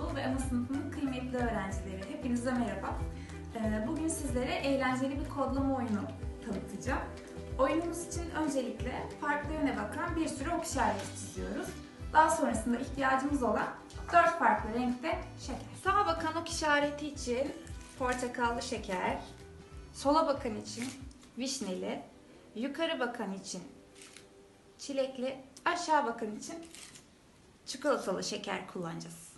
Ve Emasıntın kıymetli öğrencileri Hepinize merhaba. Ee, bugün sizlere eğlenceli bir kodlama oyunu tanıtacağım. Oyunumuz için öncelikle farklı yöne bakan bir sürü ok işareti çiziyoruz. Daha sonrasında ihtiyacımız olan dört farklı renkte şeker. Sağa bakan ok işareti için portakallı şeker, sola bakan için vişneli, yukarı bakan için çilekli, aşağı bakan için çikolatalı şeker kullanacağız.